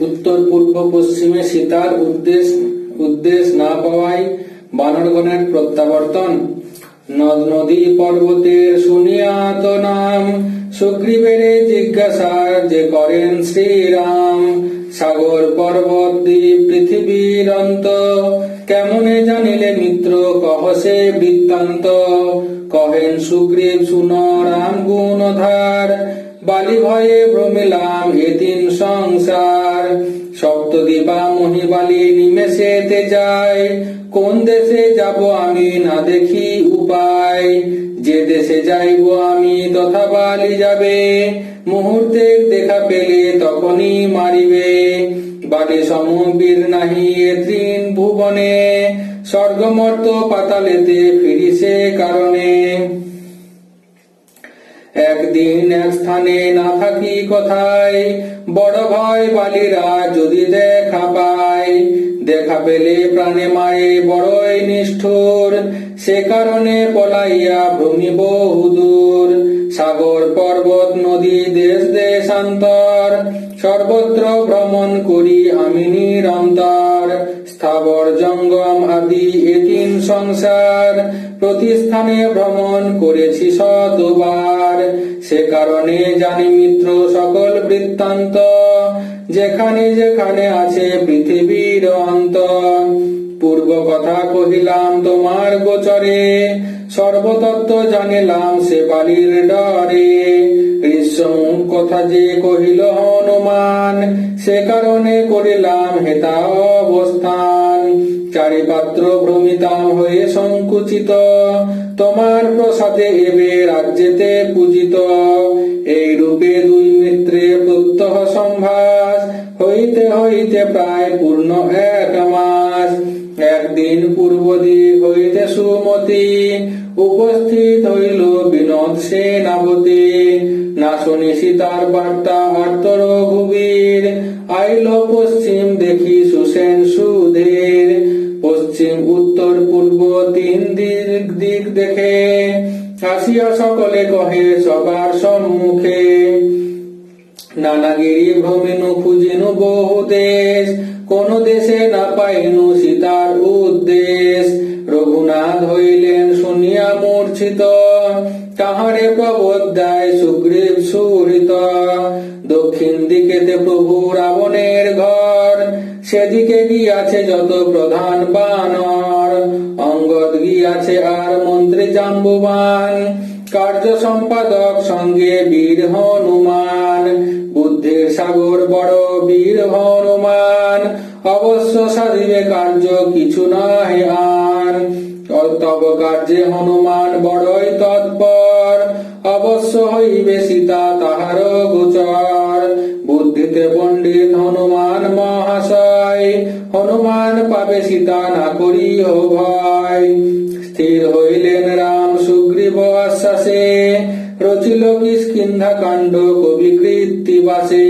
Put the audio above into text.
উত্তর পূর্ব পশ্চিমে সীতার উদ্দেশ উদ্দেশ না পাওয়ায় বানরগণের প্রত্যাবর্তন। নদ নদী পর্বতের শুনিয়া তো নাম, সুগ্রীবের জিজ্ঞাসা যে করেন শ্রীরাম, সাগর পর্বত দ্বীপ পৃথিবীর অন্ত, কেমনে জানিলে মিত্র কহসে বৃত্তান্ত? কহেন সুগ্রীব শুন রাম গুণধার বালি ভয়ে ভ্রমিলাম এ এদিন সংসার। সপ্তদিবা মহিবালি নিমেষেতে যায়। কোন দেশে যাব আমি না দেখি উপায়। যে দেশে যাইব আমি তথা বালি যাবে। মুহূর্তে দেখা পেলে তখনই মারিবে। বালি সমবীর নাহি এ তৃণ ভুবনে। স্বর্গমর্ত পাতালেতে ফিরিছে কারণে। একদিন এক স্থানে না থাকি কোথায়? বড় ভয় বালিরা যদি দেখা পায়। দেখা পেলে প্রাণে মারে বড়ই নিষ্ঠুর। সে কারণে পলাইয়া ভূমি বহুদূর সাগর, পর্বত, নদী, দেশ দেশান্তর সর্বত্র ভ্রমণ করি আমি নিরন্তর। স্থাবর জঙ্গম আদি এতিন সংসার। প্রতিস্থানে ভ্রমণ করেছি শতবার। সে কারণে জানি মিত্র সকল বৃত্তান্ত, যেখানে যেখানে আছে পৃথিবীর অন্ত। পূর্ব কথা কহিলাম তোমার গোচরে, সর্বতত্ত্ব জানিলাম সে বালির ডরে। কথা যে কহিল হনুমান, সে কারণে করিলাম হেতা অবস্থান। চারিপাত্র ভ্রমিতাম হয়ে সংকুচিত। তোমার প্রসাদে এবে রাজ্যেতে পূজিত। এই রূপে দুই মিত্রে প্রত্যহ সম্ভাস। হইতে হইতে প্রায় পূর্ণ এক মাস। একদিন পূর্ব দিক হইতে সুমতি। উপস্থিত হইল বিনোদ সেনাপতি না শুনি সীতার বার্তা আর্ত রঘুবীর। আইল পশ্চিম দেখি সুসেন সুধীর। দেখে আসিয়া সকলে কহে, সবার সম্মুখে নানাগিরি ভ্রমিনু খুঁজিনু বহু দেশ। কোন দেশে না পাইনু সীতার উদ্দেশ। রঘুনাথ হইলেন শুনিয়া মূর্ছিত, তাহারে প্রবোধ দেয় সুগ্রীব সুহৃত। দক্ষিণ দিকেতে প্রভু রাবণের সেদিকে গিয়াছে যত প্রধান বানর, অঙ্গদ গিয়াছে আর মন্ত্রী জাম্বুবান। কার্য সম্পাদক সঙ্গে বীর হনুমান, বুদ্ধির সাগর বড় বীর হনুমান। অবশ্য সাধিবে কার্য কিছু নহে আর, তব কার্যে হনুমান বড়ই তৎপর। অবশ্য হইবে সীতা তাহার গোচর, বুদ্ধিতে পণ্ডিত হনুমান মহাশয়। হনুমান পাবে সীতা না করিহ ভয়। স্থির হইলেন রাম সুগ্রীব আশ্বাসে, রচিল কিষ্কিন্ধা কাণ্ড কবি কৃত্তিবাসে